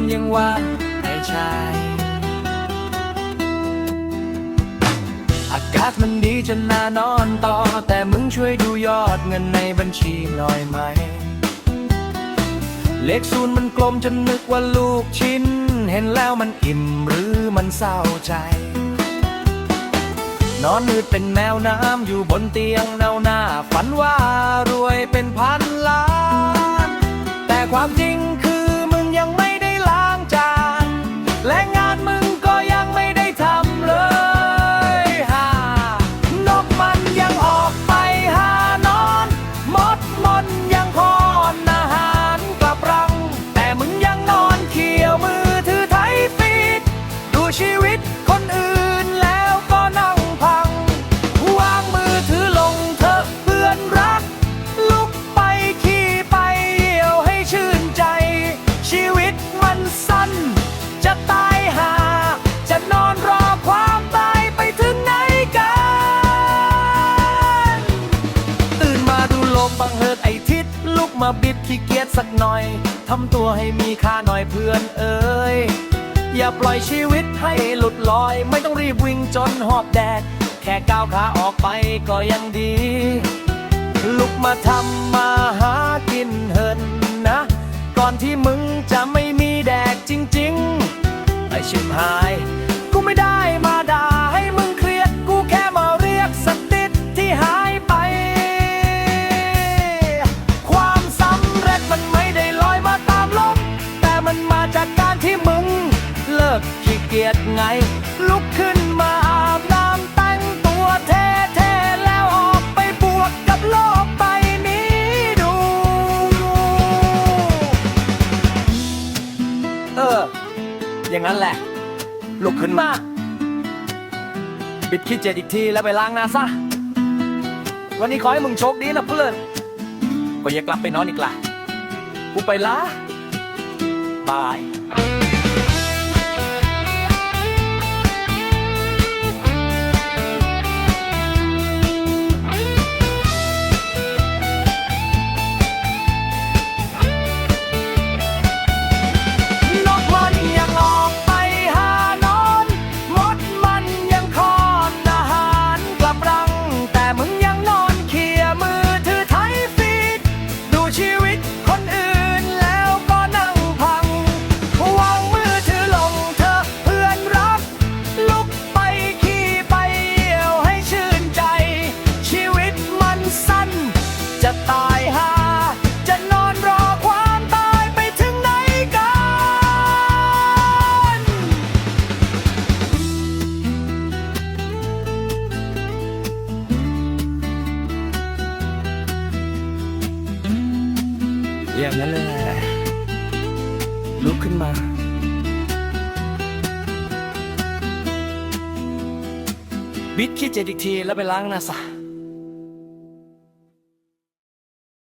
นยังว่าให้ชายอากาศมันดีจนน่านอนต่อ แต่มึงช่วยดูยอดเงินในบัญชีหน่อยไหม เลขศูนย์มันกลมจนนึกว่าลูกชิ้น เห็นแล้วมันอิ่มหรือมันเศร้าใจ นอนนืดเป็นแมวน้ำอยู่บนเตียงเนาหน้า ฝันว่ารวยเป็นพันล้าน แต่ความจริงค มาบิดขี้เกียจสักหน่อย ทำตัวให้มีค่าหน่อยเพื่อนเอ้ยอย่าปล่อยชีวิตให้หลุดลอย ไม่ต้องรีบวิ่งจนหอบแดด แค่ก้าวขาออกไปก็ยังดี ลุกมาทำมาหากินเหินนะ ก่อนที่มึงจะไม่มีแดกจริงๆ ไอชิบหาย ยจไง ลุกขึ้นมาอาบน้ำแต่งตัวเท่ๆแล้วออกไปบวกกับโลกใบนี้ดู เออ อย่างนั้นแหละ ลุกขึ้นมา บิดขี้เจ็ดอีกทีแล้วไปล้างหน้าซะ วันนี้ขอให้มึงโชคดีนะเพื่อน ก็อย่ากลับไปนอนอีกล่ะ กูไปละบาย อย่างนั้นเลยแหละลุกขึ้นมา บิดขี้เจ็ดอีกทีแล้วไปล้างหน้าซะ